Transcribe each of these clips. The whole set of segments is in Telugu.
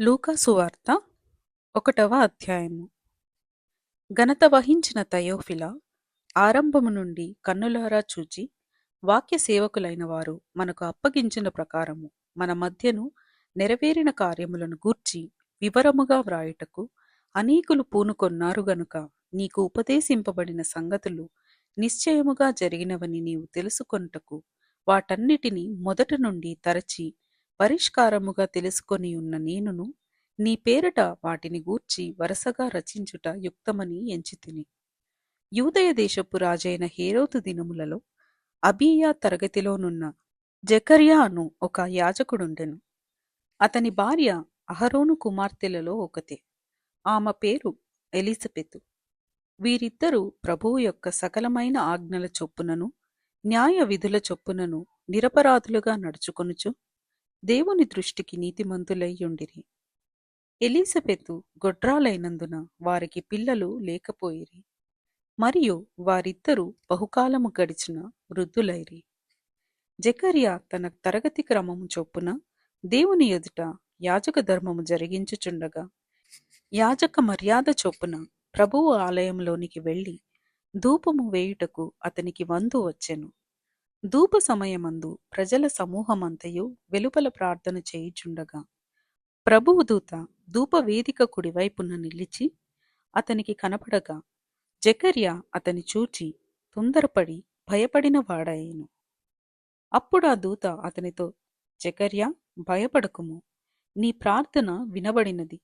లూకా సువార్త ఒకటవ అధ్యాయము. ఘనత వహించిన తయోఫిల ఆరంభము నుండి కన్నులారా చూచి వాక్య సేవకులైన వారు మనకు అప్పగించిన ప్రకారము మన మధ్యను నెరవేరిన కార్యములను గూర్చి వివరముగా వ్రాయుటకు అనేకులు పూనుకొన్నారు గనుక నీకు ఉపదేశింపబడిన సంగతులు నిశ్చయముగా జరిగినవని నీవు తెలుసుకొనుటకు వాటన్నిటిని మొదట నుండి తరచి పరిష్కారముగా తెలుసుకొని ఉన్న నేనును నీ పేరట వాటిని గూర్చి వరుసగా రచించుట యుక్తమని ఎంచితిని. యూదయ దేశపు రాజైన హేరోతు దినములలో అబీయా తరగతిలోనున్న జకర్యా అను ఒక యాజకుడుండెను. అతని భార్య అహరోను కుమార్తెలలో ఒకతే. ఆమె పేరు ఎలిజబెతు. వీరిద్దరూ ప్రభువు యొక్క సకలమైన ఆజ్ఞల చొప్పునను న్యాయ విధుల చొప్పునను నిరపరాధులుగా నడుచుకొనుచు దేవుని దృష్టికి నీతిమంతులయ్యుండిరి. ఉండిరి గొడ్రాలైనందున వారికి పిల్లలు లేకపోయిరి. మరియు వారిద్దరూ బహుకాలము గడిచిన వృద్ధులైరి. జకర్యా తన తరగతి క్రమము చొప్పున దేవుని ఎదుట యాజక ధర్మము జరిగించుచుండగా యాజక మర్యాద చొప్పున ప్రభువు ఆలయంలోనికి వెళ్ళి ధూపము వేయుటకు అతనికి వందు వచ్చెను. ధూప సమయమందు ప్రజల సమూహమంతయు వెలుపల ప్రార్థన చేయుచుండగా ప్రభువు దూత ధూపవేదిక కుడివైపున నిలిచి అతనికి కనపడగా జకర్య అతని చూచి తొందరపడి భయపడిన వాడాయెను అప్పుడు ఆ దూత అతనితో జకర్య భయపడకుము. నీ ప్రార్థన వినబడినది.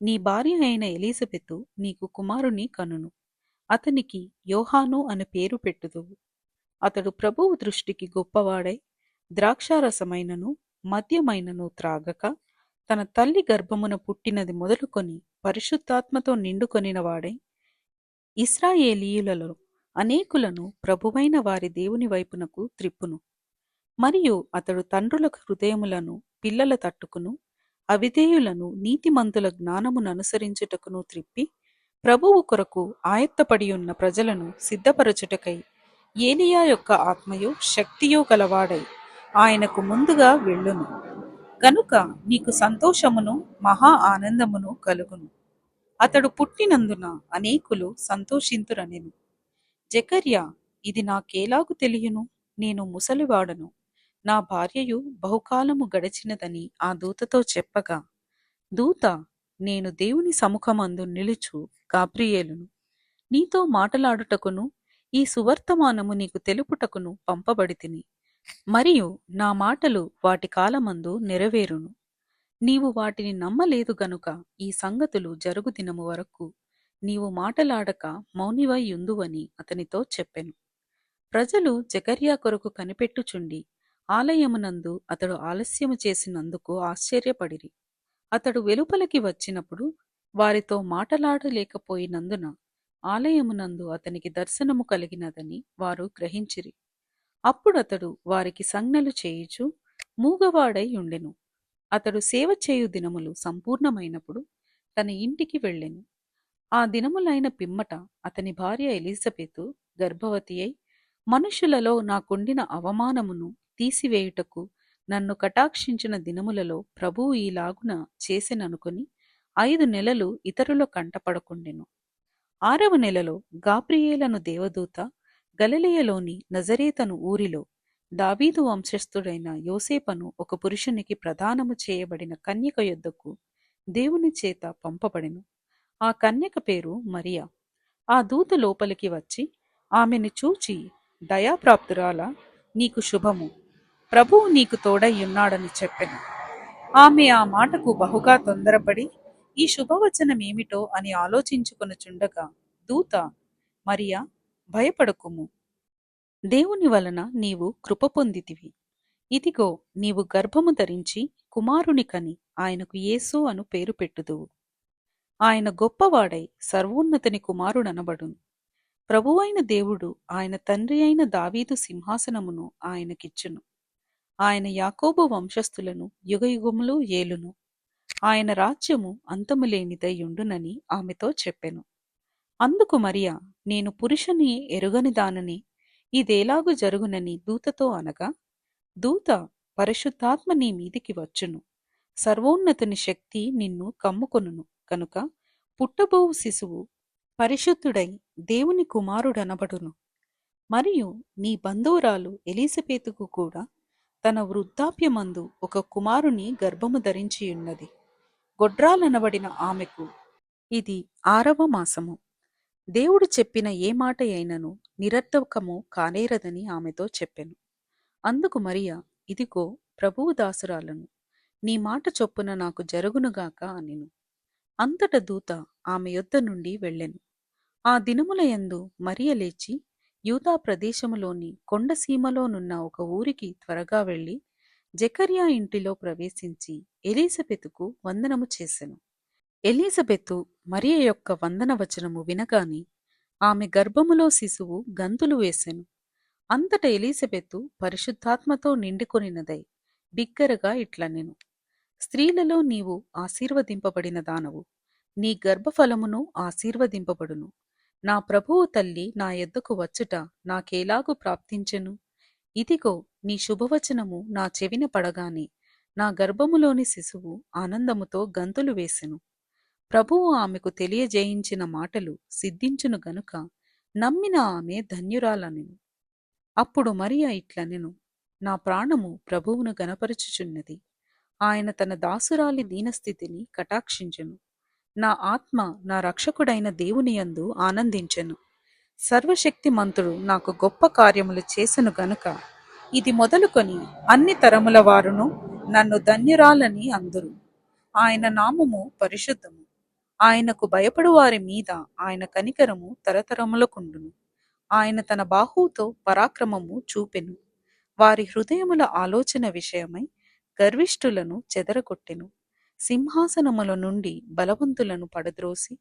నీ భార్య అయిన ఎలిజబెతు నీకు కుమారుని కనును. అతనికి యోహాను అని పేరు పెట్టుదువు. అతడు ప్రభువు దృష్టికి గొప్పవాడై ద్రాక్షారసమైనను మద్యమైనను త్రాగక తన తల్లి గర్భమున పుట్టినది మొదలుకొని పరిశుద్ధాత్మతో నిండుకొనిన వాడై ఇస్రాయేలీయులలో అనేకులను ప్రభువైన వారి దేవుని వైపునకు త్రిప్పును. మరియు అతడు తండ్రుల హృదయములను పిల్లల తట్టుకును అవిధేయులను నీతిమంతుల జ్ఞానమును అనుసరించుటకును త్రిప్పి ప్రభువు కొరకు ఆయత్తపడియున్న ప్రజలను సిద్ధపరచుటకై ఏలియా యొక్క ఆత్మయు శక్తియు గలవాడై ఆయనకు ముందుగా వెళ్ళును. కనుక నీకు సంతోషమును మహా ఆనందమును కలుగును. అతడు పుట్టినందున అనేకులు సంతోషింతురనెను. జకర్య ఇది నాకేలాగు తెలియను? నేను ముసలివాడను. నా భార్యయు బహుకాలము గడిచినదని ఆ దూతతో చెప్పగా దూత నేను దేవుని సముఖమందు నిలుచు గాబ్రియేలును. నీతో మాటలాడుటకును ఈ సువర్తమానము నీకు తెలుపుటకును పంపబడితిని. మరియు నా మాటలు వాటి కాలమందు నెరవేరును. నీవు వాటిని నమ్మలేదు గనుక ఈ సంగతులు జరుగు దినము వరకు నీవు మాటలాడక మౌనివైయుందువని అతనితో చెప్పెను. ప్రజలు జకర్యా కొరకు కనిపెట్టుచుండి ఆలయమునందు అతడు ఆలస్యము చేసినందుకు ఆశ్చర్యపడిరి. అతడు వెలుపలికి వచ్చినప్పుడు వారితో మాటలాడలేకపోయినందున ఆలయమునందు అతనికి దర్శనము కలిగినదని వారు గ్రహించిరి. అప్పుడు అతడు వారికి సంజ్ఞలు చేయుచు మూగవాడై ఉండెను. అతడు సేవ చేయు దినములు సంపూర్ణమైనప్పుడు తన ఇంటికి వెళ్ళెను. ఆ దినములైన పిమ్మట అతని భార్య ఎలిజబెతు గర్భవతి అయి మనుషులలో నాకుండిన అవమానమును తీసివేయుటకు నన్ను కటాక్షించిన దినములలో ప్రభువు ఈలాగున చేసెననుకొని ఐదు నెలలు ఇతరుల కంటపడకుండెను ఆరవ నెలలో గాబ్రియేలను దేవదూత గలలియలోని నజరేతను ఊరిలో దావీదు వంశస్థుడైన యోసేపను ఒక పురుషునికి ప్రదానము చేయబడిన కన్యక యొద్దకు దేవుని చేత పంపబడెను. ఆ కన్యక పేరు మరియా. ఆ దూత లోపలికి వచ్చి ఆమెను చూచి దయాప్రాప్తురాల నీకు శుభము. ప్రభువు నీకు తోడై ఉన్నాడని చెప్పెను. ఆమె ఆ మాటకు బహుగా తొందరపడి ఈ శుభవచనమేమిటో అని ఆలోచించుకొనుచుండగా దూత మరియా భయపడకుము. దేవుని వలన నీవు కృప పొందితివి. ఇదిగో నీవు గర్భము ధరించి కుమారుని కని ఆయనకు యేసు అను పేరు పెట్టుదువు. ఆయన గొప్పవాడై సర్వోన్నతని కుమారుడనబడును. ప్రభువైన దేవుడు ఆయన తండ్రి అయిన దావీదు సింహాసనమును ఆయనకిచ్చును. ఆయన యాకోబు వంశస్థులను యుగయుగములు ఏలును. ఆయన రాజ్యము అంతములేనిదయ్యుండునని ఆమెతో చెప్పెను. అందుకు మరియా నేను పురుషుని ఎరుగని దానని ఇదేలాగు జరుగునని దూతతో అనగా దూత పరిశుద్ధాత్మ నీ మీదికి వచ్చును. సర్వోన్నతుని శక్తి నిన్ను కమ్ముకొనును. కనుక పుట్టబోవు శిశువు పరిశుద్ధుడై దేవుని కుమారుడనబడును. మరియు నీ బంధువురాలు ఎలిజబెతుకు కూడా తన వృద్ధాప్యమందు ఒక కుమారుని గర్భము ధరించియున్నది. గొడ్రాలనబడిన ఆమెకు ఇది ఆరవ మాసము. దేవుడు చెప్పిన ఏ మాట అయినను నిరర్థకము కానేరదని ఆమెతో చెప్పెను. అందుకు మరియా ఇదిగో ప్రభువు దాసురాలను నీ మాట చొప్పున నాకు జరుగునుగాక అనెను. అంతట దూత ఆమె యొద్ద నుండి వెళ్ళెను. ఆ దినముల యందు మరియ లేచి యూదా ప్రదేశములోని కొండసీమలోనున్న ఒక ఊరికి త్వరగా వెళ్ళి జకర్యా ఇంటిలో ప్రవేశించి ఎలీజబెతుకు వందనము చేసెను. ఎలీజబెతు మరియ యొక్క వందన వచనము వినగాని ఆమె గర్భములో శిశువు గంతులు వేసెను. అంతట ఎలీజబెతు పరిశుద్ధాత్మతో నిండుకొనినదై బిగ్గరగా ఇట్లనెను. స్త్రీలలో నీవు ఆశీర్వదింపబడిన దానవు. నీ గర్భఫలమును ఆశీర్వదింపబడును. నా ప్రభువు తల్లి నా ఎద్దకు వచ్చుట నాకేలాగు ప్రాప్తించెను? ఇదిగో నీ శుభవచనము నా చెవిన పడగానే నా గర్భములోని శిశువు ఆనందముతో గంతులు వేసెను. ప్రభువు ఆమెకు తెలియజేయించిన మాటలు సిద్ధించును గనుక నమ్మిన ఆమె ధన్యురాలనెను. అప్పుడు మరియా ఇట్లనెను నా ప్రాణము ప్రభువును గనపరుచుచున్నది ఆయన తన దాసురాలి దీనస్థితిని కటాక్షించెను. నా ఆత్మ నా రక్షకుడైన దేవుని యందు ఆనందించెను. సర్వశక్తిమంతుడు నాకు గొప్ప కార్యములు చేసెను గనుక ఇది మొదలుకొని అన్ని తరముల వారును నన్ను ధన్యురాలని అందురు. ఆయన నామము పరిశుద్ధము. ఆయనకు భయపడు వారి మీద ఆయన కనికరము తరతరములకుండును ఆయన తన బాహువుతో పరాక్రమము చూపెను. వారి హృదయముల ఆలోచన విషయమై గర్విష్ఠులను చెదరగొట్టెను. సింహాసనముల నుండి బలవంతులను పడద్రోసి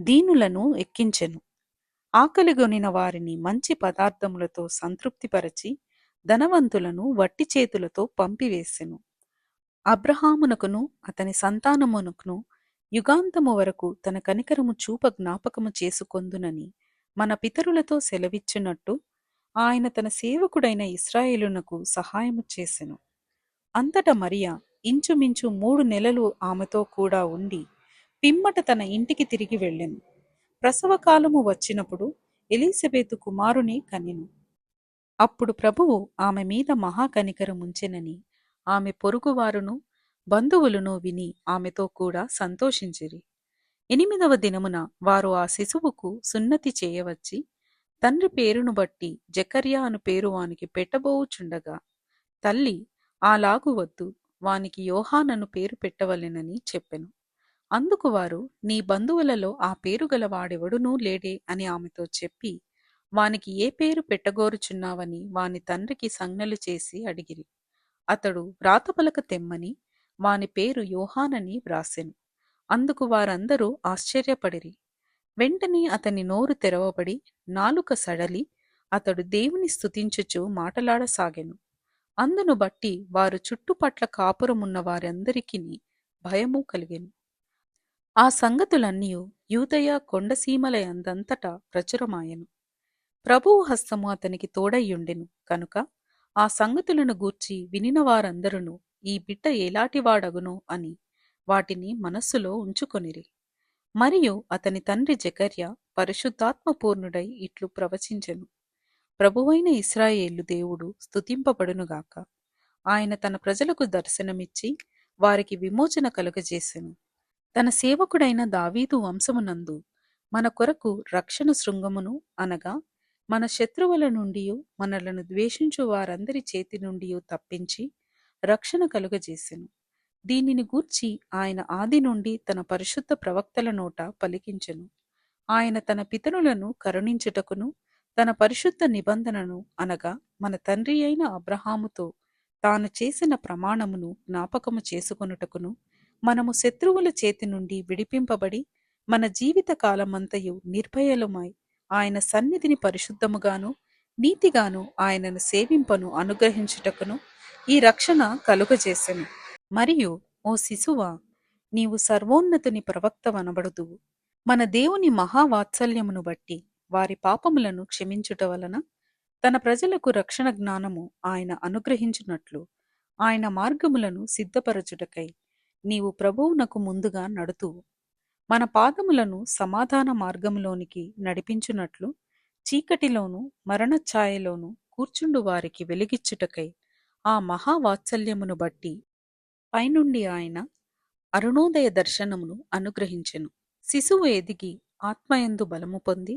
దీనులను ఎక్కించెను. ఆకలిగొనిన వారిని మంచి పదార్థములతో సంతృప్తిపరచి ధనవంతులను వట్టి చేతులతో పంపివేసెను. అబ్రహామునకును అతని సంతానమునకును యుగాంతము వరకు తన కనికరము చూప జ్ఞాపకము చేసుకొందునని మన పితరులతో సెలవిచ్చినట్టు ఆయన తన సేవకుడైన ఇస్రాయేలునకు సహాయము చేసెను. అంతట మరియా ఇంచుమించు మూడు నెలలు ఆమెతో కూడా ఉండి పిమ్మట తన ఇంటికి తిరిగి వెళ్ళెను. ప్రసవకాలము వచ్చినప్పుడు ఎలిజబెతు కుమారుని కనెను అప్పుడు ప్రభువు ఆమె మీద మహాకనికరముంచెనని ఆమె పొరుగువారును బంధువులను విని ఆమెతో కూడా సంతోషించిరి. ఎనిమిదవ దినమున వారు ఆ శిశువుకు సున్నతి చేయవచ్చి తండ్రి పేరును బట్టి జకర్యా అను పేరు వానికి పెట్టబోవుచుండగా తల్లి అలాగు వద్దు వానికి యోహానను పేరు పెట్టవలెనని చెప్పెను. అందుకు వారు నీ బంధువులలో ఆ పేరు గల వాడెవడునూ లేడే అని ఆమెతో చెప్పి వానికి ఏ పేరు పెట్టగోరుచున్నావని వాని తండ్రికి సంజ్ఞలు చేసి అడిగిరి. అతడు వ్రాతపలక తెమ్మని వాని పేరు యోహానని వ్రాసెను. అందుకు వారందరూ ఆశ్చర్యపడిరి. వెంటనే అతని నోరు తెరవబడి నాలుక సడలి అతడు దేవుని స్తుతించుచు మాటలాడసాగెను. అందును బట్టి వారు చుట్టుపట్ల కాపురమున్న వారందరికీ భయము కలిగెను. ఆ సంగతులన్నీ యూదయ కొండసీమలయందంతటా ప్రచురమాయెను. ప్రభువు హస్తము అతనికి తోడయ్యుండెను. కనుక ఆ సంగతులను గూర్చి వినిన వారందరును ఈ బిడ్డ ఎలాటివాడగును అని వాటిని మనస్సులో ఉంచుకొనిరి. మరియు అతని తండ్రి జకర్య పరిశుద్ధాత్మపూర్ణుడై ఇట్లు ప్రవచించెను. ప్రభువైన ఇస్రాయేలు దేవుడు స్తుతింపబడునుగాక ఆయన తన ప్రజలకు దర్శనమిచ్చి వారికి విమోచన కలుగజేసెను. తన సేవకుడైన దావీదు వంశమునందు మన కొరకు రక్షణ శృంగమును అనగా మన శత్రువుల నుండి మనలను ద్వేషించు వారందరి చేతి నుండి తప్పించి రక్షణ కలుగజేసెను. దీనిని గూర్చి ఆయన ఆది నుండి తన పరిశుద్ధ ప్రవక్తల నోట పలికించెను. ఆయన తన పితరులను కరుణించుటకును తన పరిశుద్ధ నిబంధనను అనగా మన తండ్రి అయిన అబ్రహాముతో తాను చేసిన ప్రమాణమును జ్ఞాపకము చేసుకొనుటకును మనము శత్రువుల చేతి నుండి విడిపింపబడి మన జీవిత కాలమంతయు నిర్భయలుమై ఆయన సన్నిధిని పరిశుద్ధముగాను నీతిగాను ఆయనను సేవింపను అనుగ్రహించుటకును ఈ రక్షణ కలుగజేసెను. మరియు ఓ శిశువ నీవు సర్వోన్నతుని ప్రవక్త వనబడుదువు మన దేవుని మహావాత్సల్యమును బట్టి వారి పాపములను క్షమించుట వలన తన ప్రజలకు రక్షణ జ్ఞానము ఆయన అనుగ్రహించినట్లు ఆయన మార్గములను సిద్ధపరచుటకై నీవు ప్రభువునకు ముందుగా నడుతువు. మన పాదములను సమాధాన మార్గంలోనికి నడిపించునట్లు చీకటిలోను మరణఛాయలోను కూర్చుండు వారికి వెలిగిచ్చుటకై ఆ మహావాత్సల్యమును బట్టి పైనుండి ఆయన అరుణోదయ దర్శనమును అనుగ్రహించెను. శిశువు ఎదిగి ఆత్మయందు బలము పొంది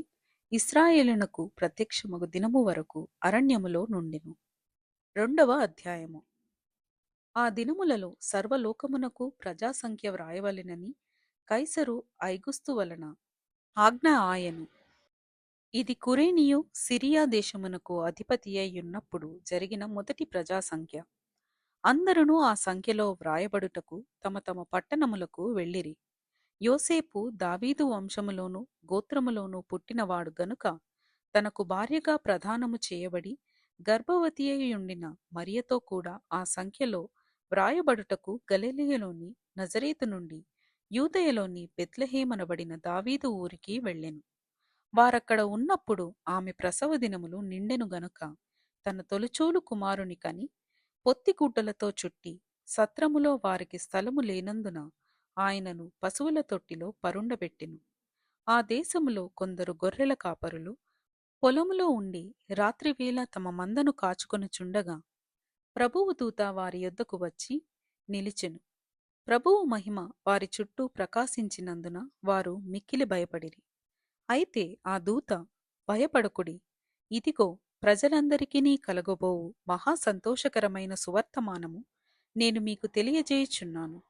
ఇస్రాయేలునకు ప్రత్యక్షమగు దినము వరకు అరణ్యములో నుండెను. రెండవ అధ్యాయము. ఆ దినములలో సర్వలోకమునకు ప్రజాసంఖ్య వ్రాయవలెనని కైసరు ఐగుస్తు వలన ఆజ్ఞ ఆయను. ఇది కురేనియు సిరియా దేశమునకు అధిపతి అయ్యున్నప్పుడు జరిగిన మొదటి ప్రజాసంఖ్య. అందరును ఆ సంఖ్యలో వ్రాయబడుటకు తమ తమ పట్టణములకు వెళ్ళిరి. యోసేపు దావీదు వంశములోను గోత్రములోను పుట్టినవాడు గనుక తనకు భార్యగా ప్రధానము చేయబడి గర్భవతి అయ్యుండిన మరియతో కూడా ఆ సంఖ్యలో వ్రాయబడుటకు గలెలియలోని నజరేతు నుండి యూదయలోని బెత్లహేమనబడిన దావీదు ఊరికి వెళ్ళెను. వారక్కడ ఉన్నప్పుడు ఆమె ప్రసవ దినములు నిండెను గనుక తన తొలిచూలు కుమారుని కని పొత్తిగుడ్డలతో చుట్టి సత్రములో వారికి స్థలము లేనందున ఆయనను పశువుల తొట్టిలో పరుండబెట్టెను. ఆ దేశములో కొందరు గొర్రెల కాపరులు పొలములో ఉండి రాత్రివేళ తమ మందను కాచుకొనుచుండగా ప్రభువు దూత వారి యొద్దకు వచ్చి నిలిచెను. ప్రభువు మహిమ వారి చుట్టూ ప్రకాశించినందున వారు మిక్కిలి భయపడిరి. అయితే ఆ దూత భయపడకుడి. ఇదిగో ప్రజలందరికీ కలగబోవు మహా సంతోషకరమైన సువర్తమానము నేను మీకు తెలియజేయుచున్నాను.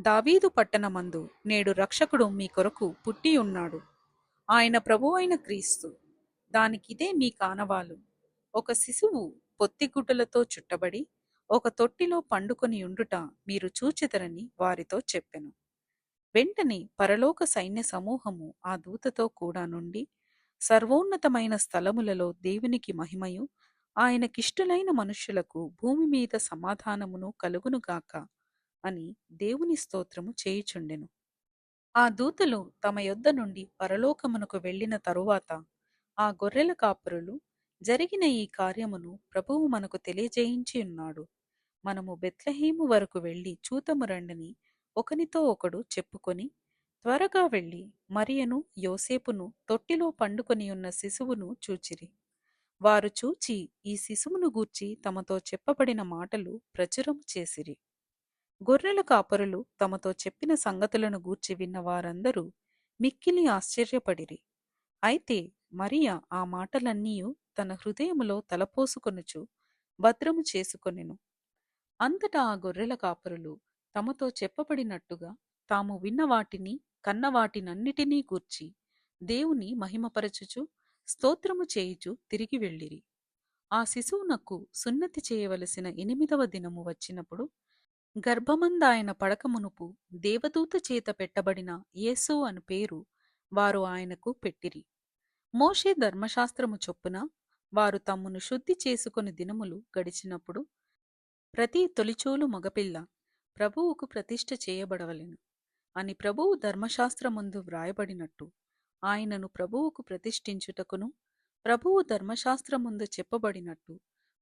దావీదు పట్టణమందు నేడు రక్షకుడు మీ కొరకు పుట్టి ఉన్నాడు ఆయన ప్రభువైన క్రీస్తు. దానికిదే మీ కానవాలు. ఒక శిశువు పొత్తిగుడ్డలతో చుట్టబడి ఒక తొట్టిలో పండుకొని ఉండుట మీరు చూచితరని వారితో చెప్పెను. వెంటనే పరలోక సైన్య సమూహము ఆ దూతతో కూడా నుండి సర్వోన్నతమైన స్థలములలో దేవునికి మహిమయు ఆయనకిష్టులైన మనుష్యులకు భూమి మీద సమాధానమును కలుగునుగాక అని దేవుని స్తోత్రము చేయుచుండెను. ఆ దూతలు తమ యొద్ద నుండి పరలోకమునకు వెళ్ళిన తరువాత ఆ గొర్రెల కాపురులు జరిగిన ఈ కార్యమును ప్రభువు మనకు తెలియజేయించి ఉన్నాడు. మనము బెత్లహేము వరకు వెళ్ళి చూతము రండని ఒకనితో ఒకడు చెప్పుకొని త్వరగా వెళ్ళి మరియను యోసేపును తొట్టిలో పండుకొని ఉన్న శిశువును చూచిరి. వారు చూచి ఈ శిశువును గూర్చి తమతో చెప్పబడిన మాటలు ప్రచురం చేసిరి. గొర్రెల కాపరులు తమతో చెప్పిన సంగతులను గూర్చి విన్న వారందరూ మిక్కిలి ఆశ్చర్యపడిరి. అయితే మరియ ఆ మాటలన్నీ తన హృదయములో తలపోసుకొనుచు భద్రము చేసుకొనెను. అంతటా ఆ గొర్రెల కాపరులు తమతో చెప్పబడినట్టుగా తాము విన్న వాటిని కన్న వాటినన్నిటినీ గూర్చి దేవుని మహిమపరచుచు స్తోత్రము చేయుచు తిరిగి వెళ్ళిరి. ఆ శిశువునకు సున్నతి చేయవలసిన ఎనిమిదవ దినము వచ్చినప్పుడు గర్భమందాయన పడకమునుపు దేవదూత చేత పెట్టబడిన యేసు అను పేరు వారు ఆయనకు పెట్టిరి. మోషే ధర్మశాస్త్రము చొప్పున వారు తమ్మును శుద్ధి చేసుకుని దినములు గడిచినప్పుడు ప్రతి తొలిచూలు మగపిల్ల ప్రభువుకు ప్రతిష్ఠ చేయబడవలెను. అని ప్రభువు ధర్మశాస్త్రముందు వ్రాయబడినట్టు ఆయనను ప్రభువుకు ప్రతిష్ఠించుటకును ప్రభువు ధర్మశాస్త్రముందు చెప్పబడినట్టు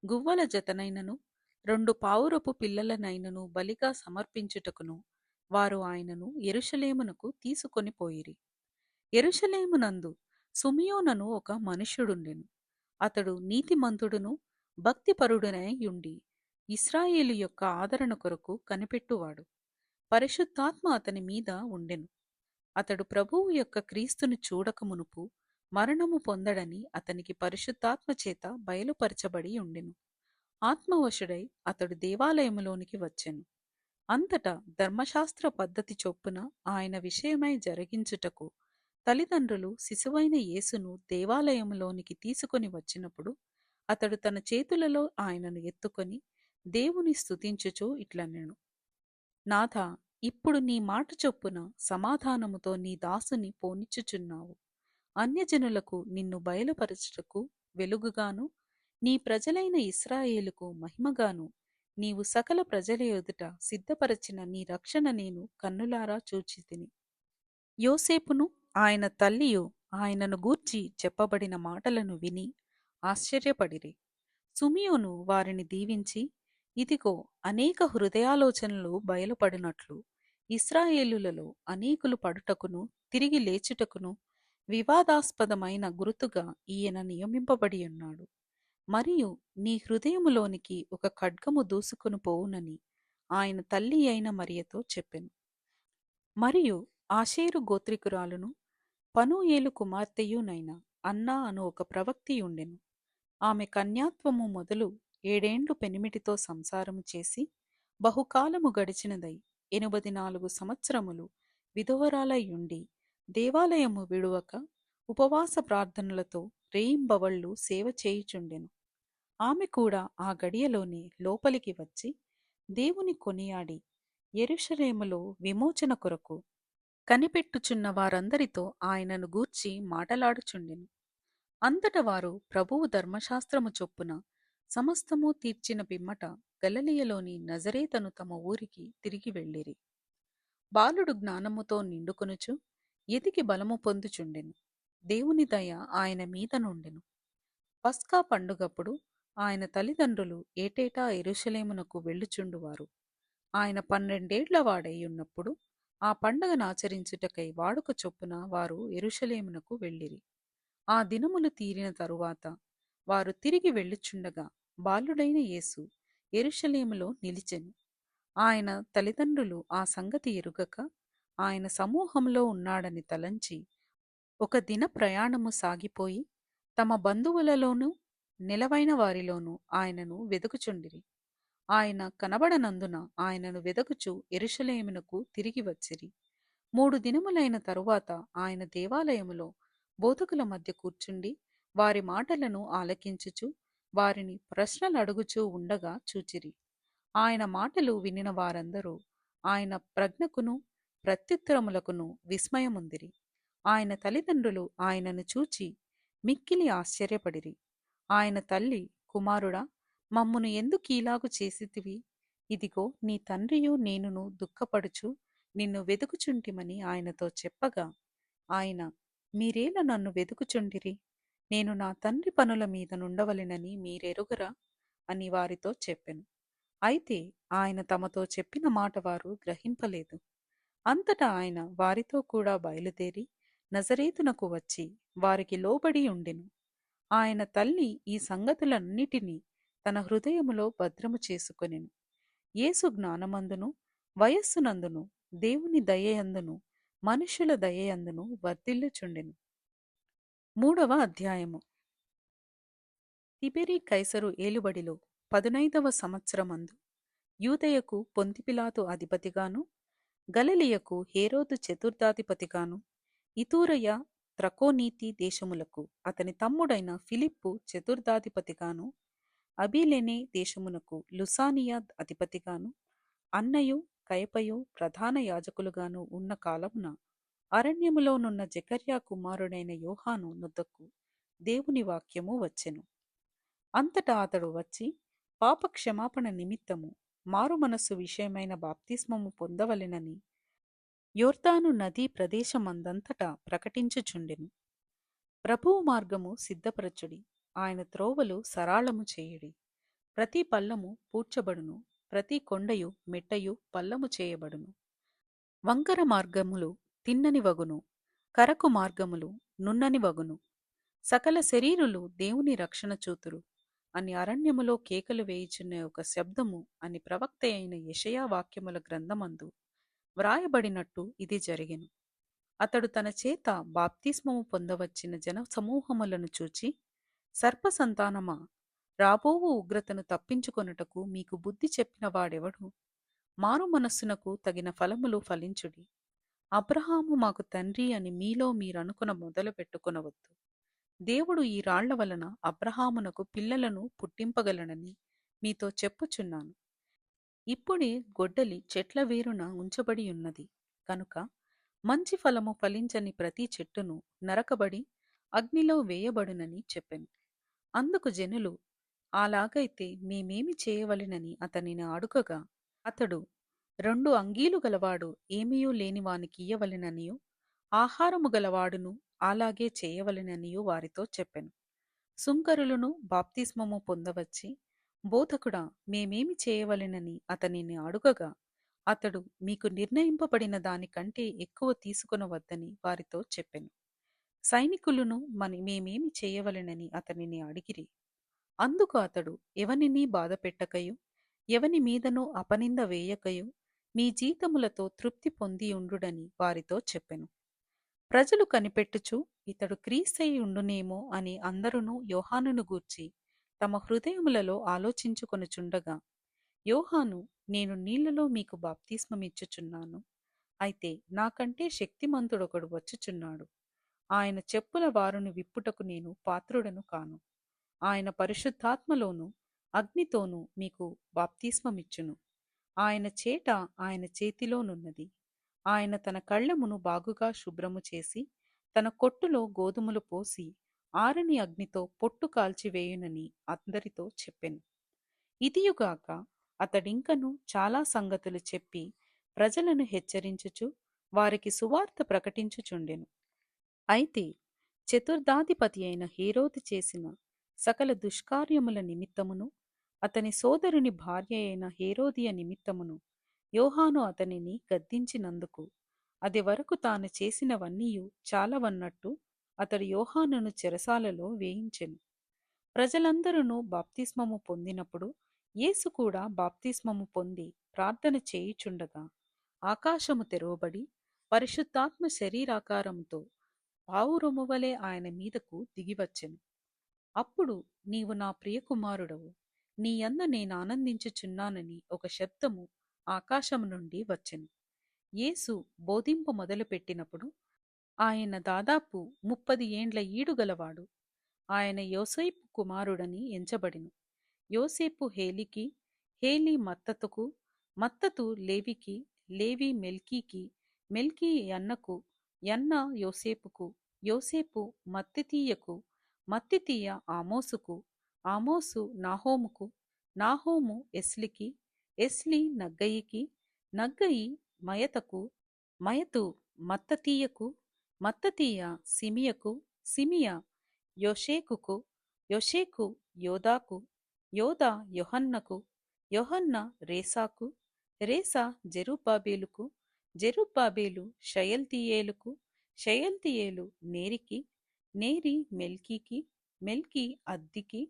గువ్వల జతనైనను రెండు పావురపు పిల్లలనైనను బలిగా సమర్పించుటకును వారు ఆయనను ఎరుషలేమునకు తీసుకొని పోయిరి. ఎరుషలేమునందు సుమియోనను ఒక మనుష్యుడుండెను. అతడు నీతిమంతుడును భక్తిపరుడునయుండి ఇస్రాయేలు యొక్క ఆదరణ కొరకు కనిపెట్టువాడు. పరిశుద్ధాత్మ అతని మీద ఉండెను. అతడు ప్రభువు యొక్క క్రీస్తును చూడకమునుపు మరణము పొందడని అతనికి పరిశుద్ధాత్మ చేత బయలుపరచబడి ఉండెను. ఆత్మవశుడై అతడు దేవాలయములోనికి వచ్చెను. అంతటా ధర్మశాస్త్ర పద్ధతి చొప్పున ఆయన విషయమై జరిగించుటకు తల్లిదండ్రులు శిశువైన యేసును దేవాలయంలోనికి తీసుకొని వచ్చినప్పుడు అతడు తన చేతులలో ఆయనను ఎత్తుకొని దేవుని స్తుతించుచూ ఇట్లనెను. నాథ ఇప్పుడు నీ మాట చొప్పున సమాధానముతో నీ దాసుని పోనిచ్చుచున్నావు. అన్యజనులకు నిన్ను బయలుపరచుటకు వెలుగుగాను నీ ప్రజలైన ఇస్రాయేలుకు మహిమగాను నీవు సకల ప్రజల ఎదుట సిద్ధపరచిన నీ రక్షణ నేను కన్నులారా చూచితిని. యోసేపును ఆయన తల్లియు ఆయనను గూర్చి చెప్పబడిన మాటలను విని ఆశ్చర్యపడిరి. సుమియోను వారిని దీవించి ఇదిగో అనేక హృదయాలోచనలు బయలుపడినట్లు ఇస్రాయేలులలో అనేకులు పడుటకును తిరిగి లేచుటకును వివాదాస్పదమైన గురుతుగా ఈయన నియమింపబడి ఉన్నాడు. మరియు నీ హృదయములోనికి ఒక ఖడ్గము దూసుకుని పోవునని ఆయన తల్లి అయిన మరియతో చెప్పెను. మరియు ఆషేరు గోత్రికురాలును పనూయేలు కుమార్తెయునైన అన్నా అను ఒక ప్రవక్తియుండెను ఆమె కన్యాత్వము మొదలు ఏడేండ్లు పెనిమిటితో సంసారము చేసి బహుకాలము గడిచినదై ఎనిమిది నాలుగు సంవత్సరములు విధవరాలయుండి దేవాలయము విడువక ఉపవాస ప్రార్థనలతో రేయింబవళ్ళు సేవ చేయుచుండెను. ఆమె కూడా ఆ గడియలోనే లోపలికి వచ్చి దేవుని కొనియాడి ఎరుషలేములో విమోచన కొరకు కనిపెట్టుచున్న వారందరితో ఆయనను గూర్చి మాటలాడుచుండెను. అంతట వారు ప్రభువు ధర్మశాస్త్రము చొప్పున సమస్తము తీర్చిన పిమ్మట గలలియలోని నజరేతను తమ ఊరికి తిరిగి వెళ్ళిరి. బాలుడు జ్ఞానముతో నిండుకొనుచు ఎదిగి బలము పొందుచుండెను. దేవుని దయ ఆయన మీద నుండెను. పస్కా పండుగప్పుడు ఆయన తల్లిదండ్రులు ఏటేటా ఎరుషలేమునకు వెళ్ళుచుండువారు. ఆయన పన్నెండేళ్ళ వాడై ఉన్నప్పుడు ఆ పండగను ఆచరించుటకై వాడుక చొప్పున వారు ఎరుషలేమునకు వెళ్ళిరి. ఆ దినములు తీరిన తరువాత వారు తిరిగి వెళ్ళుచుండగా బాలుడైన యేసు ఎరుషలేములో నిలిచెను. ఆయన తల్లిదండ్రులు ఆ సంగతి ఎరుగక ఆయన సమూహంలో ఉన్నాడని తలంచి ఒక దిన ప్రయాణము సాగిపోయి తమ బంధువులలోనూ నిలవైన వారిలోనూ ఆయనను వెదుకుచుండిరి. ఆయన కనబడనందున ఆయనను వెదకుచు ఎరుషలేమునకు తిరిగి వచ్చిరి. మూడు దినములైన తరువాత ఆయన దేవాలయములో బోధకుల మధ్య కూర్చుండి వారి మాటలను ఆలకించుచు వారిని ప్రశ్నలు అడుగుచూ ఉండగా చూచిరి. ఆయన మాటలు వినిన వారందరూ ఆయన ప్రజ్ఞకును ప్రత్యుత్తరములకును విస్మయముందిరి. ఆయన తల్లిదండ్రులు ఆయనను చూచి మిక్కిలి ఆశ్చర్యపడిరి. ఆయన తల్లి కుమారుడా మమ్మును ఎందుకు ఈలాగు చేసితివి? ఇదిగో నీ తండ్రియు నేనును దుఃఖపడుచు నిన్ను వెదుకుచుంటిమని ఆయనతో చెప్పగా ఆయన మీరేలా నన్ను వెదుకుచుండిరి? నేను నా తండ్రి పనుల మీద నుండవలెనని మీరెరుగరా? అని వారితో చెప్పెను. అయితే ఆయన తమతో చెప్పిన మాట వారు గ్రహింపలేదు. అంతటా ఆయన వారితో కూడా బయలుదేరి నజరేతునకు వచ్చి వారికి లోబడి ఉండెను. ఆయన తల్లి ఈ సంగతులన్నిటినీ తన హృదయములో భద్రము చేసుకొనెను. యేసు జ్ఞానమందును వయస్సునందును దేవుని దయయందును మనుషుల దయయందును వర్ధిల్లుచుండెను. మూడవ అధ్యాయము. తిబెరి కైసరు ఏలుబడిలో పదునైదవ సంవత్సరమందు యూదయకు పొంతిపిలాతు అధిపతిగాను గలలియకు హేరోదు చతుర్థాధిపతిగాను ఇతూరయ త్రకోనీతి దేశములకు అతని తమ్ముడైన ఫిలిప్పు చతుర్థాధిపతిగాను అబీలెనే దేశమునకు లుసానియా అధిపతిగాను అన్నయు కయపయు ప్రధాన యాజకులుగాను ఉన్న కాలమున అరణ్యములోనున్న జకర్యా కుమారుడైన యోహాను నుద్దకు దేవుని వాక్యము వచ్చెను. అంతటా అతడు వచ్చి పాప క్షమాపణ నిమిత్తము మారు మనస్సు విషయమైన బాప్తిస్మము పొందవలెనని యోర్దాను నదీ ప్రదేశమందంతటా ప్రకటించుచుండెను. ప్రభువు మార్గము సిద్ధపరచుడి. ఆయన త్రోవలు సరాళము చేయుడి. ప్రతి పల్లము పూడ్చబడును ప్రతి కొండయు మెట్టయు పల్లము చేయబడును. వంకర మార్గములు తిన్నని వగును కరకు మార్గములు నున్నని వగును. సకల శరీరులు దేవుని రక్షణ చూతురు. అని అరణ్యములో కేకలు వేయుచున్న ఒక శబ్దము అని ప్రవక్త అయిన యషయా వాక్యముల గ్రంథమందు వ్రాయబడినట్టు ఇది జరిగెను. అతడు తన చేత బాప్తిస్మము పొందవచ్చిన జన సమూహములను చూచి సర్పసంతానమా రాబోవు ఉగ్రతను తప్పించుకొనుటకు మీకు బుద్ధి చెప్పిన వాడెవడు? మారు మనస్సునకు తగిన ఫలములు ఫలించుడి. అబ్రహాము మాకు తండ్రి అని మీలో మీరనుకున మొదలు పెట్టుకొనవద్దు. దేవుడు ఈ రాళ్ళ వలన అబ్రహామునకు పిల్లలను పుట్టింపగలనని మీతో చెప్పుచున్నాను. ఇప్పుడే గొడ్డలి చెట్ల వేరున ఉంచబడి ఉన్నది. కనుక మంచి ఫలము ఫలించని ప్రతి చెట్టును నరకబడి అగ్నిలో వేయబడునని చెప్పెను. అందుకు జనులు అలాగైతే మేమేమి చేయవలెనని అతనిని అడుగగా అతడు రెండు అంగీలు గలవాడు ఏమీయూ లేని వానికి ఆహారము గలవాడును అలాగే చేయవలెననియు వారితో చెప్పెను. సుంకరులను బాప్తిస్మము పొందవచ్చి బోధకుడా మేమేమి చేయవలెనని అతనిని అడుగగా అతడు మీకు నిర్ణయింపబడిన దానికంటే ఎక్కువ తీసుకొనవద్దని వారితో చెప్పెను. సైనికులను మేమేమి చేయవలెనని అతనిని అడిగిరి. అందుకు అతడు ఎవనిని బాధపెట్టకయు ఎవని మీదనో అపనింద వేయకయు? మీ జీతములతో తృప్తి పొంది ఉండుడని వారితో చెప్పెను. ప్రజలు కనిపెట్టుచు ఇతడు క్రీస్తయి ఉండునేమో అని అందరునూ యోహానును గూర్చి తమ హృదయములలో ఆలోచించుకొనుచుండగా యోహాను నేను నీళ్ళలో మీకు బాప్తిస్మమిచ్చుచున్నాను. అయితే నాకంటే శక్తిమంతుడొకడు వచ్చుచున్నాడు. ఆయన చెప్పుల వారును విప్పుటకు నేను పాత్రుడను కాను. ఆయన పరిశుద్ధాత్మలోను అగ్నితోనూ మీకు బాప్తిస్మమిచ్చును. ఆయన చేట ఆయన చేతిలోనున్నది. ఆయన తన కళ్ళమును బాగుగా శుభ్రము చేసి తన కొట్టులో గోధుమలు పోసి ఆరని అగ్నితో పొట్టు కాల్చివేయునని అందరితో చెప్పెను. ఇదియుగాక అతడింకను చాలా సంగతులు చెప్పి ప్రజలను హెచ్చరించుచు వారికి సువార్త ప్రకటించుచుండెను. అయితే చతుర్దాధిపతి అయిన హీరోది చేసిన సకల దుష్కార్యముల నిమిత్తమును అతని సోదరుని భార్య అయిన హేరోదియ నిమిత్తమును యోహాను అతనిని గద్దించినందుకు అది వరకు తాను చేసినవన్నీయు చాలవన్నట్టు అతడు యోహానును చెరసాలలో వేయించెను. ప్రజలందరూ బాప్తిస్మము పొందినప్పుడు యేసు కూడా బాప్తిస్మము పొంది ప్రార్థన చేయుచుండగా ఆకాశము తెరవబడి పరిశుద్ధాత్మ శరీరాకారంతో పావురొమ్మువలే ఆయన మీదకు దిగివచ్చెను అప్పుడు నీవు నా ప్రియకుమారుడవు. నీ నేను ఆనందించుచున్నానని ఒక శబ్దము ఆకాశము నుండి వచ్చెను. యేసు బోధింపు మొదలుపెట్టినప్పుడు ఆయన దాదాపు ముప్పది ఏండ్ల ఈడుగలవాడు ఆయన యోసేపు కుమారుడని ఎంచబడిను. యోసేపు హేలికి హేలి మత్తతుకు మత్తతు లేవికి లేవి మెల్కీకి మెల్కీ అన్నకు యన్న యోసేపుకు యోసేపు మత్తితీయకు మత్తితీయ ఆమోసుకు ఆమోసు నాహోముకు నాహోము ఎస్లికి ఎస్లి నగ్గయికి నగ్గయి మయతకు మయతు మత్తతీయకు మత్తతీయ సిమియకు సిమియ యోషేకుకు యోషేకు యోదాకు యోదా యొహన్నకు యొహన్న రేసాకు రేసా జెరుబాబేలుకు జెరుబ్బాబేలు షయల్తీయేలుకు షయల్తీయేలు నేరికి నేరి మెల్కీకి మెల్కీ అద్దికి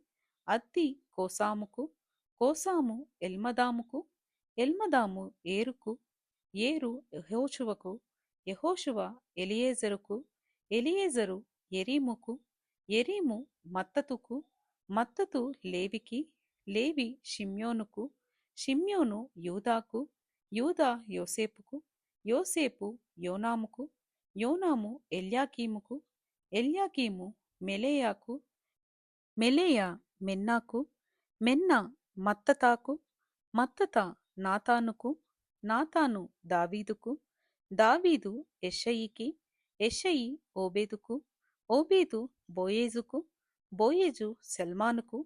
అద్ది కోసాముకు కోసాము ఎల్మదాముకు ఎల్మదాము ఏరుకు ఏరు యహోషువకు యహోషువ ఎలియేజరుకు ఎలియేజరు ఎరీముకు ఎరీము మత్తతుకు మత్తతు లేవికి లేవి షిమ్యోనుకు షిమ్యోను యూదాకు యూదా యోసేపుకు యోసేపు యోనాముకు యోనాము ఎల్యాకీముకు ఎల్యాకీము మెలేయాకు మెలేయా మెన్నాకు మెన్న మత్తతాకు మత్తత నాతానుకు నాతాను దావీదుకు దావీదు ఎషయికి ఎషయి ఓబేదుకు ఓబేదు బోయేజుకు బోయేజు సెల్మానుకు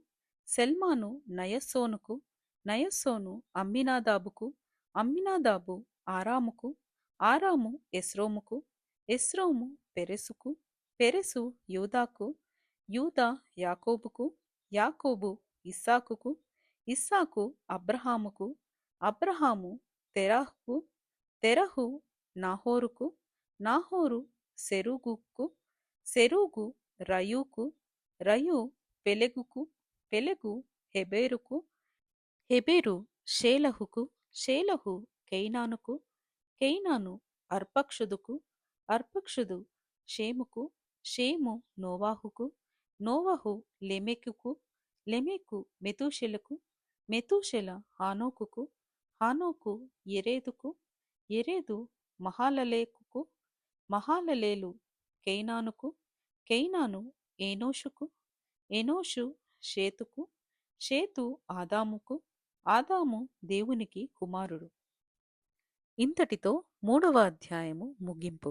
సెల్మాను నయస్సోనుకు నయస్సోను అమ్మినాదాబుకు అమ్మినాదాబు ఆరాముకు ఆరాము ఎస్రోముకు ఎస్రోము పెరెసుకు పెరెసు యూదాకు యూదా యాకోబుకు యాకోబు ఇస్సాకుకు ఇస్సాకు అబ్రహాముకు అబ్రహాము తెరాహుకు తెరహు నాహోరుకు నాహోరు సెరుగుకు సెరుగు రయూకు రయు పెలెగుకు పెలెగు హెబేరుకు హెబేరు షేలహుకు షేలహు కెయినానుకు కెయినాను అర్పక్షుదుకు అర్పక్షుదు షేముకు షేము నోవాహుకు నోవహు లెమెకుకు లెమెకు మెతూషెలకు మెతూషెల హానోకుకు హానోకు ఎరేదుకు ఎరేదు మహాలలేకుకు మహాలలేలు కెయినానుకు కెయినాను ఏనోషుకు ఎనోషు షేతుకు షేతు ఆదాముకు ఆదాము దేవునికి కుమారుడు. ఇంతటితో మూడవ అధ్యాయము ముగింపు.